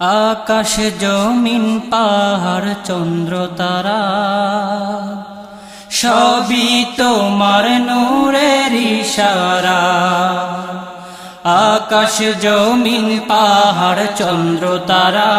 আকাশ জমিন, পাহাড়, চন্দ্র, তারা। সবই তোমার নূরের ইশারা। আকাশ জমিন, পাহাড়, চন্দ্র, তারা।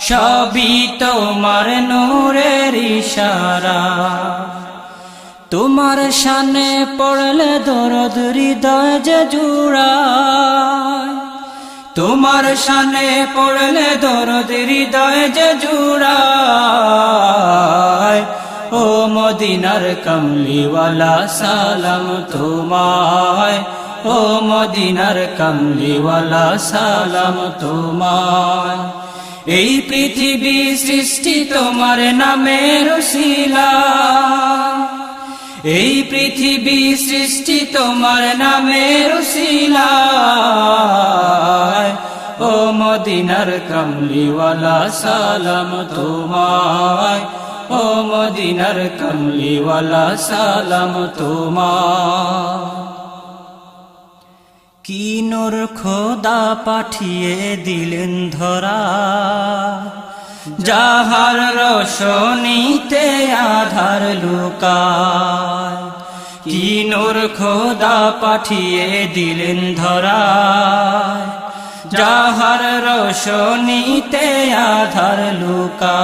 সবই তোমার নূরের ইশারা। তোমার সানে পড়লে দরদ হৃদয় যে জুড়ায়। তোমার সানে পড়লে দরদ হৃদয় যে জুড়ায়। ও মদিনার কমলিওয়ালা, সালাম তোমায়। ও মদিনার কমলিওয়ালা, সালাম তোমায়। এই পৃথিবী সৃষ্টি তোমার নামে রসিলা এই পৃথিবী সৃষ্টি তোমার নামে রসিলা ও মদিনার কমলিওয়ালা, সালাম তোমায়। ও মদিনার কমলিওয়ালা, সালাম তোমায়। কি নোর খোদা পাঠিয়ে দিলেন ধরা। যাহার রসনীতে আধার লুকায় কি নোর খোদা পাঠিয়ে দিলেন ধরা যাহার রসনীতে আধার লুকা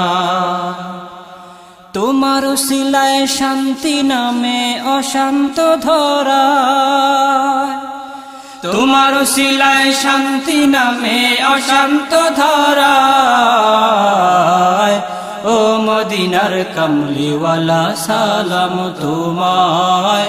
তোমার শিলায় শান্তি নামে অশান্ত ধরা তোমার শিলায় শান্তি নামে অশান্ত ধরা ও মদিনার কমলিওয়ালা, সালাম তোমায়।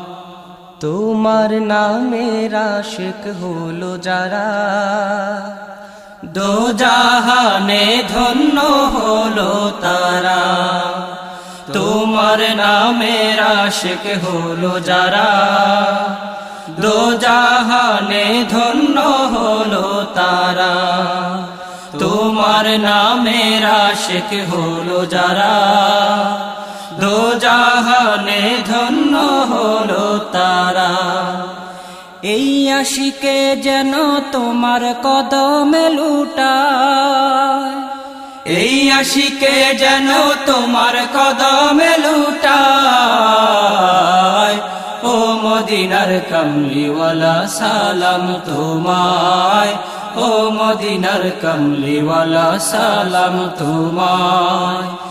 তোমার নামের আশিক হলো যারা। দো জাহানে ধন্য হলো তারা। তোমার নামের আশিক হলো যারা। দো জাহানে ধন্য হলো তারা। তোমার নামের আশিক হলো যারা। দো ধন্য হলো তারা। এই আশিকে যেন তোমার কদমে লুটায়। এই আশিকে যেন তোমার কদমে লুটায়। ও মদিনার কমলিওয়ালা, সালাম তোমায়। ও মদিনার কমলিওয়ালা, সালাম তোমায়।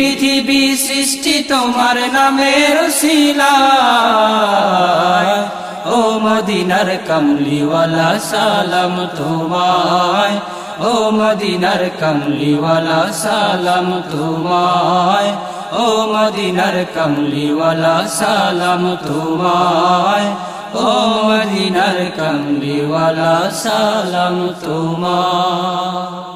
পৃথিবী সৃষ্টি তোমার নামের শিলা ও মদিনার কমলিওয়ালা, সালাম তোমায়। ও মদিনার কমলিওয়ালা, সালাম তোমায়। ও মদিনার কমলিওয়ালা, সালাম তোমায়। ও মদিনার কামলিওয়ালা, সালাম তোমায়।